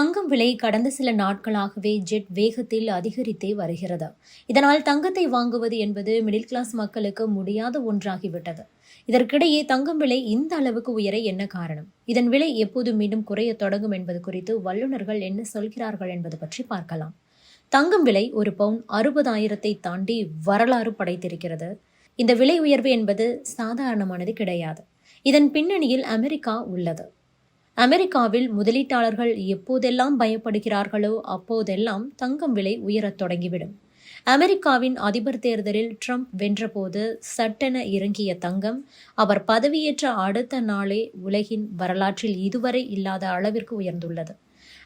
தங்கம் விலை கடந்த சில நாட்களாகவே ஜெட் வேகத்தில் அதிகரித்தே வருகிறது. இதனால் தங்கத்தை வாங்குவது என்பது மிடில் கிளாஸ் மக்களுக்கு முடியாத ஒன்றாகிவிட்டது. இதற்கிடையே தங்கம் விலை இந்த அளவுக்கு உயர என்ன காரணம்? இதன் விலை எப்போது மீண்டும் குறைய தொடங்கும் என்பது குறித்து வல்லுநர்கள் என்ன சொல்கிறார்கள் என்பது பற்றி பார்க்கலாம். தங்கம் விலை ஒரு பவுன் அறுபதாயிரத்தை தாண்டி வரலாறு படைத்திருக்கிறது. இந்த விலை உயர்வு என்பது சாதாரணமானது கிடையாது. இதன் பின்னணியில் அமெரிக்கா உள்ளது. அமெரிக்காவில் முதலீட்டாளர்கள் எப்போதெல்லாம் பயப்படுகிறார்களோ அப்போதெல்லாம் தங்கம் விலை உயரத் தொடங்கிவிடும். அமெரிக்காவின் அதிபர் தேர்தலில் ட்ரம்ப் வென்றபோது சட்டென இறங்கிய தங்கம் அவர் பதவியேற்ற அடுத்த நாளே உலகின் வரலாற்றில் இதுவரை இல்லாத அளவிற்கு உயர்ந்துள்ளது.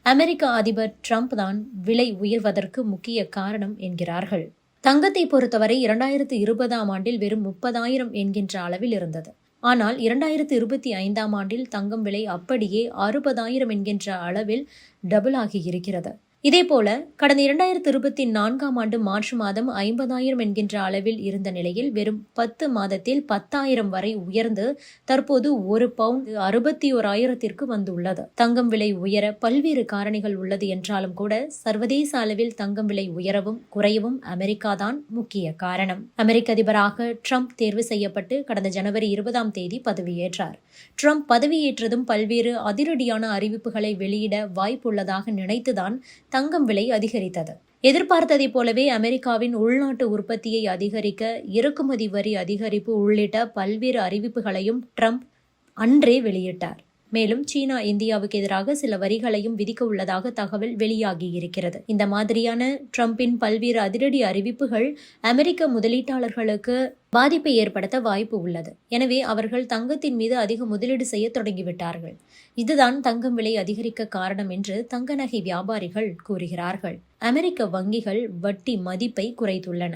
அமெரிக்க அதிபர் ட்ரம்ப் தான் விலை உயர்வதற்கு முக்கிய காரணம் என்கிறார்கள். தங்கத்தை பொறுத்தவரை இரண்டாயிரத்து இருபதாம் ஆண்டில் வெறும் முப்பதாயிரம் என்கின்ற அளவில் இருந்தது. ஆனால் இரண்டாயிரத்து இருபத்தி ஐந்தாம் ஆண்டில் தங்கம் விலை அப்படியே அறுபதாயிரம் என்கின்ற அளவில் டபுள் ஆகி இருக்கிறது. இதேபோல கடந்த இரண்டாயிரத்தி இருபத்தி நான்காம் ஆண்டு மார்ச் மாதம் ஐம்பதாயிரம் என்கின்ற அளவில் இருந்த நிலையில் வெறும் பத்து மாதத்தில் பத்தாயிரம் வரை உயர்ந்து தற்போது ஒரு பவுண்ட் அறுபத்தி ஓராயிரத்திற்கு வந்துள்ளது. தங்கம் விலை உயர பல்வேறு காரணிகள் உள்ளது என்றாலும் கூட சர்வதேச அளவில் தங்கம் விலை உயரவும் குறையவும் அமெரிக்கா தான் முக்கிய காரணம். அமெரிக்க அதிபராக ட்ரம்ப் தேர்வு செய்யப்பட்டு கடந்த ஜனவரி இருபதாம் தேதி பதவியேற்றார். ட்ரம்ப் பதவியேற்றதும் பல்வேறு அதிரடியான அறிவிப்புகளை வெளியிட உள்ளதாக நினைத்துதான் தங்கம் விலை அதிகரித்தது. எதிர்பார்த்ததைப் போலவே அமெரிக்காவின் உள்நாட்டு உற்பத்தியை அதிகரிக்க இறக்குமதி வரி அதிகரிப்பு உள்ளிட்ட பல்வேறு அறிவிப்புகளையும் ட்ரம்ப் அன்றே வெளியிட்டார். மேலும் சீனா இந்தியாவுக்கு எதிராக சில வரிகளையும் விதிக்க உள்ளதாக தகவல் வெளியாகி இருக்கிறது இந்த மாதிரியான ட்ரம்பின் பல்வேறு அதிரடி அறிவிப்புகள் அமெரிக்க முதலீட்டாளர்களுக்கு பாதிப்பை ஏற்படுத்த வாய்ப்பு உள்ளது. எனவே அவர்கள் தங்கத்தின் மீது அதிக முதலீடு செய்ய தொடங்கிவிட்டார்கள். இதுதான் தங்கம் விலை அதிகரிக்க காரணம் என்று தங்க நகை வியாபாரிகள் கூறுகிறார்கள். அமெரிக்க வங்கிகள் வட்டி மதிப்பை குறைத்துள்ளன.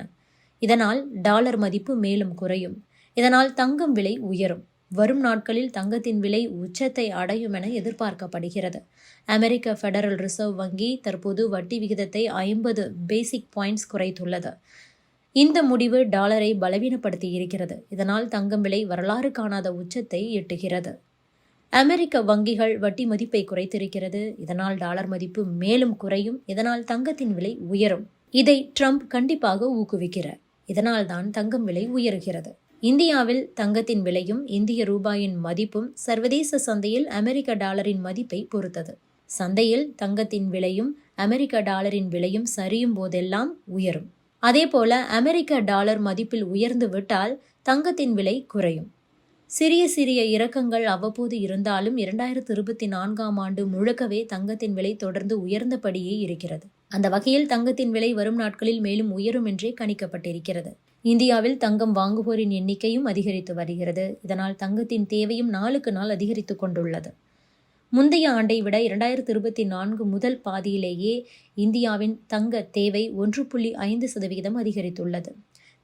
இதனால் டாலர் மதிப்பு மேலும் குறையும். இதனால் தங்கம் விலை உயரும். வரும் நாட்களில் தங்கத்தின் விலை உச்சத்தை அடையும் என எதிர்பார்க்கப்படுகிறது. அமெரிக்க ஃபெடரல் ரிசர்வ் வங்கி தற்போது வட்டி விகிதத்தை ஐம்பது பேசிக் பாயிண்ட்ஸ் குறைத்துள்ளது. இந்த முடிவு டாலரை பலவீனப்படுத்தி இருக்கிறது. இதனால் தங்கம் விலை வரலாறு காணாத உச்சத்தை எட்டுகிறது. அமெரிக்க வங்கிகள் வட்டி மதிப்பை குறைத்திருக்கிறது. இதனால் டாலர் மதிப்பு மேலும் குறையும். இதனால் தங்கத்தின் விலை உயரும். இதை ட்ரம்ப் கண்டிப்பாக ஊக்குவிக்கிறார். இதனால் தான் தங்கம் விலை உயருகிறது. இந்தியாவில் தங்கத்தின் விலையும் இந்திய ரூபாயின் மதிப்பும் சர்வதேச சந்தையில் அமெரிக்க டாலரின் மதிப்பை பொறுத்தது. சந்தையில் தங்கத்தின் விலையும் அமெரிக்க டாலரின் விலையும் சரியும் போதெல்லாம் உயரும். அதேபோல அமெரிக்க டாலர் மதிப்பில் உயர்ந்து விட்டால் தங்கத்தின் விலை குறையும். சிறிய சிறிய இறக்கங்கள் அவ்வப்போது இருந்தாலும் இரண்டாயிரத்து இருபத்தி நான்காம் ஆண்டு முழுக்கவே தங்கத்தின் விலை தொடர்ந்து உயர்ந்தபடியே இருக்கிறது. அந்த வகையில் தங்கத்தின் விலை வரும் நாட்களில் மேலும் உயரும் என்றே கணிக்கப்பட்டிருக்கிறது. இந்தியாவில் தங்கம் வாங்குவோரின் எண்ணிக்கையும் அதிகரித்து வருகிறது. இதனால் தங்கத்தின் தேவையும் நாளுக்கு நாள் அதிகரித்து கொண்டுள்ளது. முந்தைய ஆண்டை விட இரண்டாயிரத்தி இருபத்தி நான்கு முதல் பாதியிலேயே இந்தியாவின் தங்க தேவை ஒன்று புள்ளி ஐந்து சதவிகிதம் அதிகரித்துள்ளது.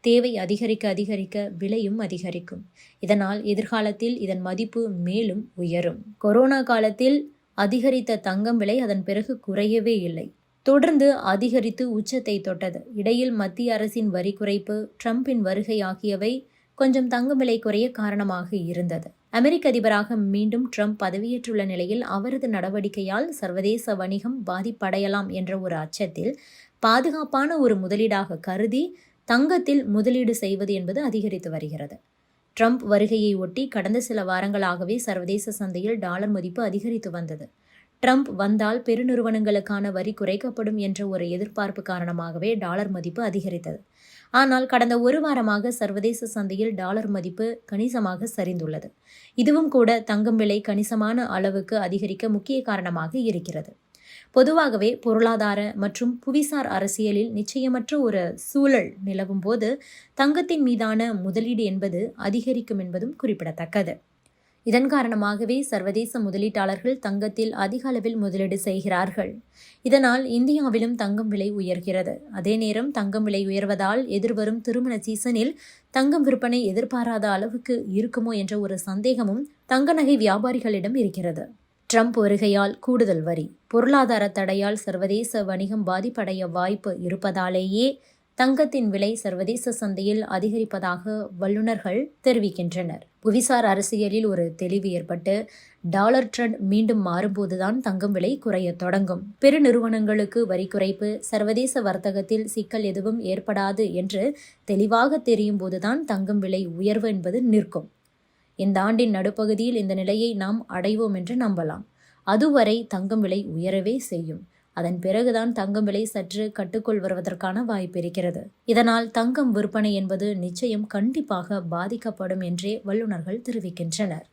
தேவை அதிகரிக்க அதிகரிக்க விலையும் அதிகரிக்கும். இதனால் எதிர்காலத்தில் இதன் மதிப்பு மேலும் உயரும். கொரோனா காலத்தில் அதிகரித்த தங்கம் விலை அதன் பிறகு குறையவே இல்லை. தொடர்ந்து அதிகரித்து உச்சத்தை தொட்டது. இடையில் மத்திய அரசின் வரி குறைப்பு ட்ரம்பின் வருகை ஆகியவை கொஞ்சம் தங்கும் விலை குறைய காரணமாக இருந்தது. அமெரிக்க அதிபராக மீண்டும் ட்ரம்ப் பதவியேற்றுள்ள நிலையில் அவரது நடவடிக்கையால் சர்வதேச வணிகம் பாதிப்படையலாம் என்ற ஒரு அச்சத்தில் பாதுகாப்பான ஒரு முதலீடாக கருதி தங்கத்தில் முதலீடு செய்வது என்பது அதிகரித்து வருகிறது. ட்ரம்ப் வருகையை ஒட்டி கடந்த சில வாரங்களாகவே சர்வதேச சந்தையில் டாலர் மதிப்பு அதிகரித்து வந்தது. ட்ரம்ப் வந்தால் பெருநிறுவனங்களுக்கான வரி குறைக்கப்படும் என்ற ஒரு எதிர்பார்ப்பு காரணமாகவே டாலர் மதிப்பு அதிகரித்தது. ஆனால் கடந்த ஒரு வாரமாக சர்வதேச சந்தையில் டாலர் மதிப்பு கணிசமாக சரிந்துள்ளது. இதுவும் கூட தங்கம் விலை கணிசமான அளவுக்கு அதிகரிக்க முக்கிய காரணமாக இருக்கிறது. பொதுவாகவே பொருளாதார மற்றும் புவிசார் அரசியலில் நிச்சயமற்ற ஒரு சூழல் நிலவும் போது தங்கத்தின் மீதான முதலீடு என்பது அதிகரிக்கும் என்பதும் குறிப்பிடத்தக்கது. இதன் காரணமாகவே சர்வதேச முதலீட்டாளர்கள் தங்கத்தில் அதிக அளவில் முதலீடு செய்கிறார்கள். இதனால் இந்தியாவிலும் தங்கம் விலை உயர்கிறது. அதே நேரம் தங்கம் விலை உயர்வதால் எதிர்வரும் திருமண சீசனில் தங்கம் விற்பனை எதிர்பாராத அளவுக்கு இருக்குமோ என்ற ஒரு சந்தேகமும் தங்க நகை வியாபாரிகளிடம் இருக்கிறது. ட்ரம்ப் வருகையால் கூடுதல் வரி. பொருளாதார தடையால் சர்வதேச வணிகம் பாதிப்படைய வாய்ப்பு இருப்பதாலேயே தங்கத்தின் விலை சர்வதேச சந்தையில் அதிகரிப்பதாக வல்லுநர்கள் தெரிவிக்கின்றனர். புவிசார் அரசியலில் ஒரு தெளிவு ஏற்பட்டு டாலர் ட்ரெண்ட் மீண்டும் மாறும்போதுதான் தங்கம் விலை குறைய தொடங்கும். பெருநிறுவனங்களுக்கு வரி குறைப்பு சர்வதேச வர்த்தகத்தில் சிக்கல் எதுவும் ஏற்படாது என்று தெளிவாக தெரியும் போதுதான் தங்கம் விலை உயர்வு என்பது நிற்கும். இந்த ஆண்டின் நடுப்பகுதியில் இந்த நிலையை நாம் அடைவோம் என்று நம்பலாம். அதுவரை தங்கம் விலை உயரவே செய்யும். அதன் பிறகுதான் தங்கம் விலை சற்று கட்டுக்குள் வருவதற்கான வாய்ப்பு இருக்கிறது. இதனால் தங்கம் விற்பனை என்பது நிச்சயம் கண்டிப்பாக பாதிக்கப்படும் என்றே வல்லுநர்கள் தெரிவிக்கின்றனர்.